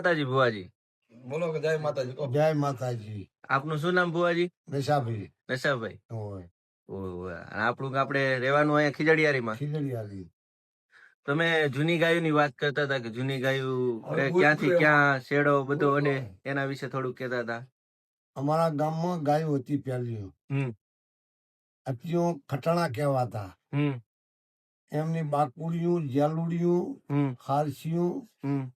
માતાજી ભુવાજી? બોલો કે જય માતાજી જય માતાજી. આપનું શું નામ ભુવાજી? નશાભાઈ નશાભાઈ. આપણું આપણે રહેવાનું અહીંયા ખીજડીયારીમાં? ખીજડીયારી. તમે જૂની ગાયોની વાત કરતા હતા કે જૂની ગાયો ક્યાંથી ક્યાં શેડો બધો અને એના વિશે થોડું કહેતા હતા? અમારા ગામમાં ગાયો હતી પહેલી હમ. અત્યો ખટાણા કહેવાતા. હમ. એમની બાકુડિયું જેલુડિયું હમ. હારસિયું હમ.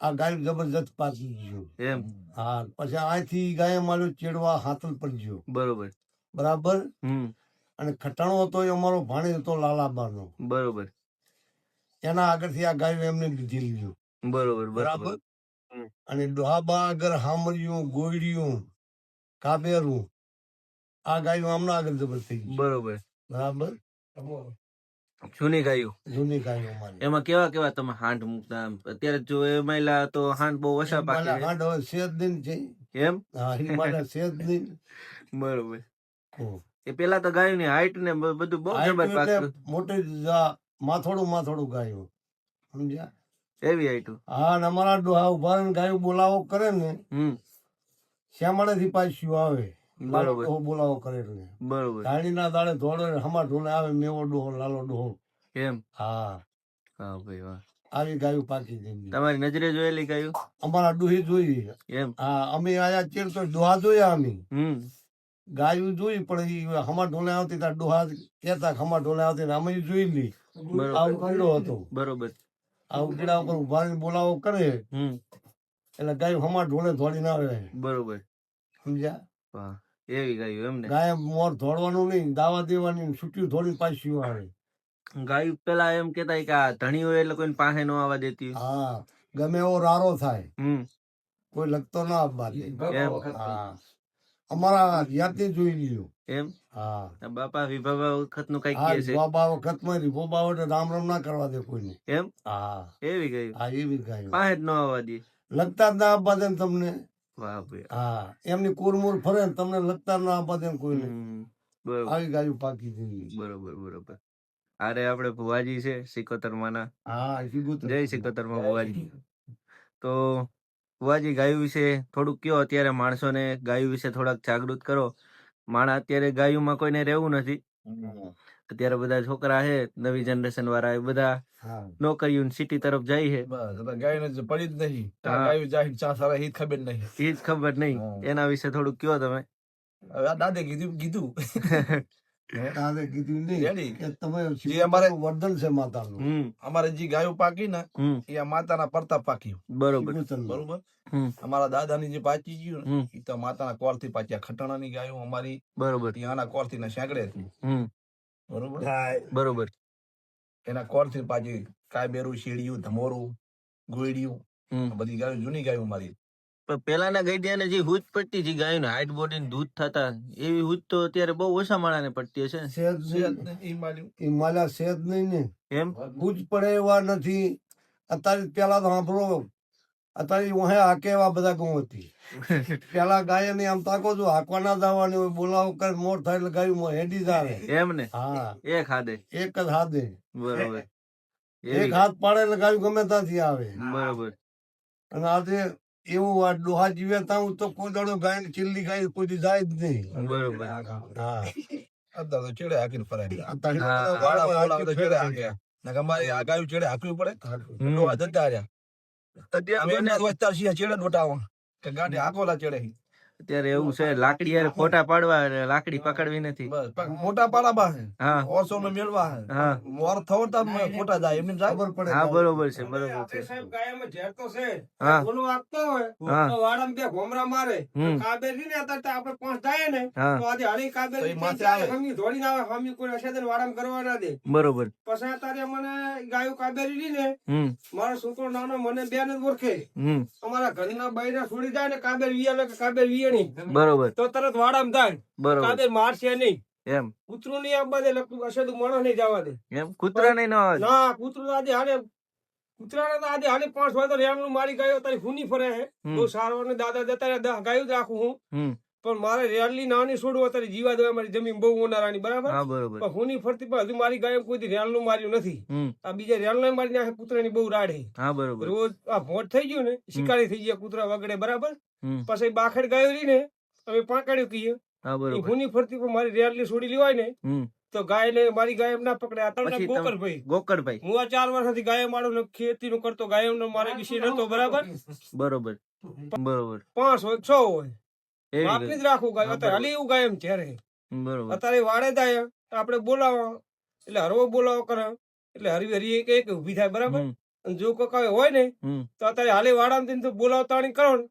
આ ગાય જબરજસ્ત પાકી ગયું. એમ. હા પછી અહીંથી ગાય અમારો ચેડવા હાથલ પર ગયો. બરોબર. બરાબર? હમ. અને ખટાણો હતો એ અમારો ભાણી હતો લાલાબાનો. બરોબર. એના આગળથી આ ગાયો એમને લીધી લીધું બરોબર બરાબર. બરાબર? અને ડોહાબા આગળ હામરિયું ગોયડિયું કાબેરું આ ગાયો આમના આગળ જબર થઈ બરોબર. બરાબર? જૂની ગાયો. જૂની ગાયો એમાં કેવા કેવા તમે હાંડ મૂકતા અત્યારે જો એ મહિલા તો હાંડ બહુ ઓછા પાકે હાંડ હવે સેજ દિન છે. એમ? હા સેજ દિન બરોબર. એ પેલા તો ગાયોની હાઈટ ને બધું બહુ જબર પાકતું. મોટી માથોડું માથોડું ગાયો. સમજ્યા? એવી હાઈટ હા. અને અમારા ડોહા ઊભા ગાયો બોલાવો કરે ને હમ. શ્યામાળેથી પાછું આવે. બરોબર. બોલાવો કરે એટલે બરોબર. ધાણીના દાડે ધોળે હમા ઢોલે આવે મેવો ડોહો લાલો ડોહો. એમ? હા. હા ભાઈ વાહ. આવી ગાયું પાકી ગઈ તમારી નજરે જોયેલી ગાયું? અમારા ડુહી જોઈ. એમ? હા અમે આયા ચીર તો ડોહા જોયા અમે. હમ. ગાયું જોઈ પણ એ હમા ઢોલે આવતી ત્યાં ડોહા કેતા હમા ઢોલે આવતી ને અમે જોઈ લી આવું હતો. બરોબર. આવું ઉકડા ઉપર ઊભા બોલાવો કરે. હમ. એટલે ગાયું હમા ઢોલે ના આવે. બરોબર. સમજ્યા? વાહ. એવી ગાયું એમને. ગાય મોર ધોડવાનું નહીં દાવા દેવાની છૂટ્યું ધોડી પાછી આવે ગાયું પેલા એમ કેતા કે આ ધણી હોય એટલે કોઈ પાસે ન આવવા દેતી હા ગમે એવો રારો થાય. કોઈ લગતો ના આવવા દે. અમારા જાતે જોઈ લીધું એમ? હા. બાપા વિભાવા વખતનું કઈ હા કે છે? બાપા વખતમાં રીભોબા વખતે રામ રામ ના કરવા દે કોઈને. એમ? હા. એવી ગાયું? હા એવી ગાયો. પાસે જ ન આવવા દે. લગતા જ ના આવવા દે તમને. હા એમની કુરમુર ફરે ને તમને લગતા ના આપે કોઈને. આવી ગાયું પાકી થઈ બરોબર બરોબર. અરે આપણે ભુવાજી છે સિકોતર માના હા જય સિકોતર. માં ભુવાજી. તો ભુવાજી ગાયું વિશે થોડુંક કયો અત્યારે માણસોને ગાયું વિશે થોડાક જાગૃત કરો. માણા અત્યારે ગાયુંમાં કોઈને રહેવું નથી. અત્યારે બધા છોકરા છે નવી જનરેશન વાળા એ બધા નોકરી સિટી તરફ જાય છે બસ હવે ગાયને જ પડી જ નહીં. હા. ચા ગાયું જાય ચા સારા ઈ ખબર નહીં. હિત ખબર નહીં. એના વિશે થોડું કયો તમે? હવે આ દાદે કીધું કીધું. તારે કીધું નહીં કે તમે જે અમારે- વર્ધન છે માતાનું. અમારે જે ગાયો પાકી ને એ આ માતાના પરતાપ પાક્યું બરોબર. બરોબર? હમ. અમારા દાદાની જે પાચી ગયું એ તો માતાના કોરથી પાચ્યા ખટાણાની ગાયું અમારી. બરોબર. ત્યાંના કોરથી ને હતી બરોબર? બરોબર. એના કોરથી પાછી કાયબેરું શેડિયું ધમોરું ગોયડિયું હમ. બધી ગાયું જૂની ગાયું મારી. પણ પેલાના ગઈડિયાને જે હુજ પડતી જે ગાયું હાઈટ બોડી દૂધ થતા એવી હુજ તો અત્યારે બહુ ઓછા માળાને પડતી હશે ને? સેજ. ને એ માલા સેજ નહીં ને. એમ? હુજ પડે એવા નથી. અત્યારે પેલા તો સાંભળો અત્યારે ઓહે હાકે એવા બધા ગઉ હતી પેલા ગાય ને આમ તાકો જો હાકવા ના દાવાની હોય બોલાવો કર મોર થાય એટલે ગાયું હેડી જાવે. એમ ને? હા. એક ખાધે એક જ હાથે બરોબર. એક હાથ પાડે એટલે ગાયું ગમે ત્યાંથી આવે. બરોબર. અને આજે એવું આ ડોહા જીવે હું તો કોઈ દાડો ગાય ને ચીલ્લી ગાય કોઈ દી જાય જ નહીં. બરોબર. હા. અત્યારે તો ચેડે હાકીને ફરાય. અત્યારે વાળા ચેડે હાકે. નકર આ ગાયું ચેડે હાકવી પડે. ડોહા જતા રહ્યા. અત્યારે અમે એના વચ્ચા છીએ ચેડે ડોટાવા કે ગાડી હાકોલા ચેડે અત્યારે એવું છે લાકડી યાર ફોટા પાડવા લાકડી પકડવી નથી. મોટા પાડા બા હે. હા ઓસો મે મેળવા હે. હા. મોર થવતા ફોટા જાય એમને જાય. ખબર પડે હા બરોબર છે બરોબર છે. સાહેબ કાયમ ઝેર તો છે. હા. ઓલું આપતો હોય તો વાડમ કે ઘોમરા મારે. કાબેરી ને અત્યારે તો આપણે પાંચ જાય ને તો આજે હળી કાબેરી માથે આવે. હમી ધોડીને આવે હમી કોઈ હશે તો વાડમ કરવા ના દે. બરોબર. પછી અત્યારે મને ગાયો કાબેરી રી ને મારો છોકરો નાનો મને બે ને ઓળખે. અમારા ઘરના બૈરા છોડી જાય ને કાબેર વિયાલે કે કાબેર વિયણી બરોબર. તો તરત વાડામાં થાય બરોબર. મારશે નહીં. એમ. કૂતરું નહીં આવવા દે લખતું હશે તો માણસ નહીં જવા દે. એમ? કૂતરા નહીં ન ના કૂતરું આજે હાલે કૂતરાને તો આજે હાલે પાંચ વાગે રેમનું મારી ગયો તારી ખૂની ફરે હે. તો સારવાર ને દાદા જતા દહ ગાયું જ રાખું હું. પણ મારે રેલી નાની છોડવું અત્યારે જીવા દેવા મારી જમીન બહુ ઓનારાની બરાબર? હા પણ હુની ફરતી પણ હજુ મારી ગાય કોઈ રેલનું માર્યું નથી. આ બીજા રેલને મારી નાખે કૂતરાની બહુ રાડે હા. રોજ આ ભોટ થઈ ગયું ને શિકારી થઈ ગયા કૂતરા વગડે બરાબર? પછી બાખડ ગાયો રહી ને અમે પાંકાડ્યું કહીએ હા ફરતી પણ મારી રેલની છોડી લેવાય ને તો ગાય ને મારી ગાય એમ ના પકડે. આ ગોકરભાઈ પછી તમે- ગોકર ભાઈ ગોકળભાઈ હું આ ચાર વર્ષથી ગાય મારું ને ખેતી નું કરતો ગાય નો મારે વિશે નતો બરાબર? બરોબર. બરોબર. પાંચ હોય છ હોય. એવી જ રાખવું ગાય. અત્યારે હાલી એવું ગાય એમ ત્યારે બરોબર. અત્યારે વાડે થાય આપણે બોલાવો. એટલે હરવો બોલાવો કરે. એટલે હરી હરી એક એક ઊભી થાય બરાબર? અને જો કોઈ હોય ને તો અત્યારે હાલી વાડામાં તો બોલાવતાણી કરો ને.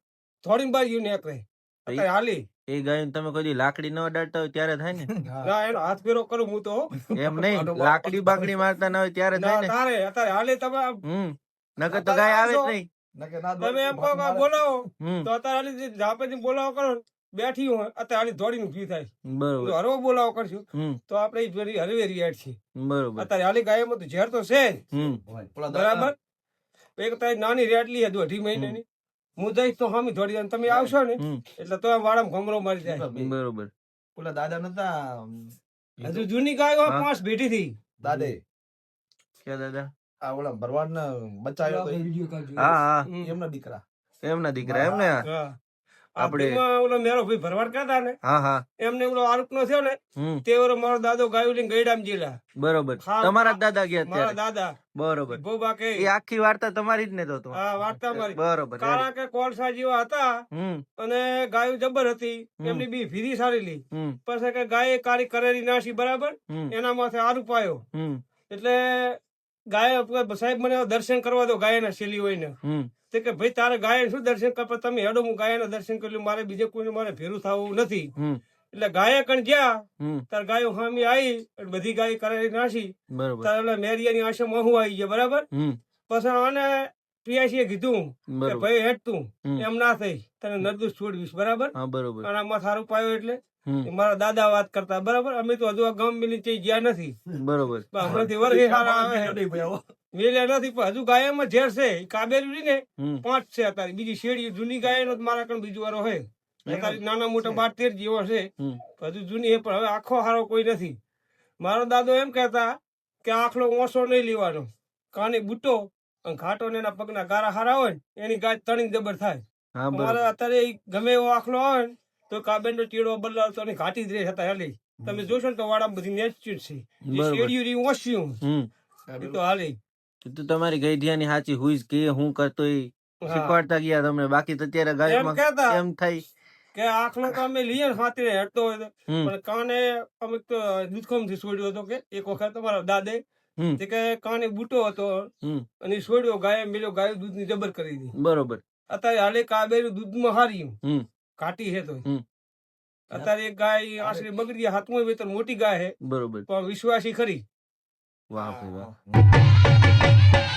થોડી બાજુ ને અત્યારે હાલી. એ ગાય તમે કોઈ લાકડી ન અડાડતા હોય ત્યારે થાય ને? ના એનો હાથ ફેરો કરું હું તો. એમ નહીં લાકડી બાકડી મારતા ના હોય ત્યારે ના થાય ને? તારે અત્યારે હાલે તમે નકર તો ગાય આવે જ નહીં. નકે ના તમે એમ કહો બોલાવો. તો અત્યારે હાલી ઝાપેથી બોલાવો કરો. બેઠી હોય અત્યારે હાલી દોડીને ઊભી થાય. બરોબર. હરવો બોલાવો કરશું. તો આપણે જોડી હરવેરી છે. બરોબર. અત્યારે હાલી ગાયમાં તો ઝેર તો છે બરાબર? એક તારી નાની રેટલી હતી અઢી મહિનાની. હું જઈશ તો હામી દોડી જાય તમે આવશો ને એટલે તો વાળામાં ઘમરો મારી જાય. બરોબર. પેલા દાદા નતા હજુ જૂની ગાય પાંચ ભેટી થી દાદે. ક્યાં દાદા? આ ઓલા ભરવાડ ને બચાવ્યો તો હા હા. એમના દીકરા. એમના દીકરા એમને? આપણે- ઓલો મેરો ભાઈ ભરવાડ કરતા ને હા હા. એમને ઓલો આરોપ નો થયો ને તે ઓલો મારો દાદો ગાયું લઈને ગઈડામ જીલા બરોબર. તમારા દાદા ગયા મારા દાદા. બરોબર. બોબા કે એ. આખી વાર્તા તમારી જ ને તો તો? હા વાર્તા મારી. બરોબર કારણ કે કોલસા જેવા હતા અને ગાયો જબર હતી એમની બી ફીરી સારી લી. પછી કે ગાય કારી કરેલી નાસી બરાબર એના માથે આરોપ આવ્યો. હમ. એટલે ગાય સાહેબ મને દર્શન કરવા દો ગાયના શેલી હોય ને તે કે ભાઈ તારે ગાય શું દર્શન કરવા તમે હેડો હું ગાયના દર્શન કર્યું મારે બીજે કોઈને મારે ભેરું થવું નથી. એટલે ગાયે કણ ગયા તાર ગાયો હામી આવી બધી ગાય કરાવી નાસી. તારે એટલે મેરિયાની આશા હું આવી ગયા બરાબર? પછી આને પિયાસીએ કીધું કે ભાઈ હેઠ તું. એમ ના થઈ. તને નરદુસ છોડવીશ બરાબર. અને આમાં સારું પાયો એટલે મારા દાદા વાત કરતા બરાબર? અમે તો હજુ ગામ મિલી ગયા નથી. બરોબર. પણ હમણાંથી વર્ષ આવે. વેલ્યા નથી પણ હજુ ગાયમાં ઝેર છે. કાબેરી ને પાંચ છે અત્યારે. બીજી શેરડી જૂની ગાય નો મારા કણ બીજું વારો હોય. અત્યારે નાના મોટા બાર તેર જેવો છે. હજુ જૂની છે પણ હવે આખો હારો કોઈ નથી. મારો દાદો એમ કહેતા કે આખલો ઓછો નહીં લેવાનો. કાને બુટો અને ઘાટો ને એના પગના ગારા હારા હોય એની ગાય તણી જબર થાય. મારા અત્યારે ગમે એવો આખલો આવે ને તો કાબેન નો ચીડો બદલાવતો અને ઘાટી જ રહે હતા હાલી. તમે જોશો ને તો વાડા બધી નેચર છે. બરોબર. શેરડીઓ ઓછ્યું એ તો હાલી. તો તમારી ગઈઢિયાની સાચી હુઈ કે હું કરતો એ. શીખવાડતા ગયા તમને. બાકી તો અત્યારે ગાડીમાં એમ થઈ કે આખલો તો અમે લઈએ ને હાથે હેઠતો હોય પણ કાને અમે તો દૂધખમથી છોડ્યો હતો કે એક વખત તમારા દાદે તે કે કાને બૂટો હતો અને છોડ્યો ગાય મેલ્યો ગાય દૂધની જબર કરી દીધી. બરોબર. અત્યારે હાલે કાબેરું દૂધમાં હાર્યું. ઘાટી છે તો. અત્યારે એક ગાય આશરે બગડી ગયા હાથમાં વેતન મોટી ગાય હે બરોબર. પણ વિશ્વાસી ખરી. વાહ. વાહ.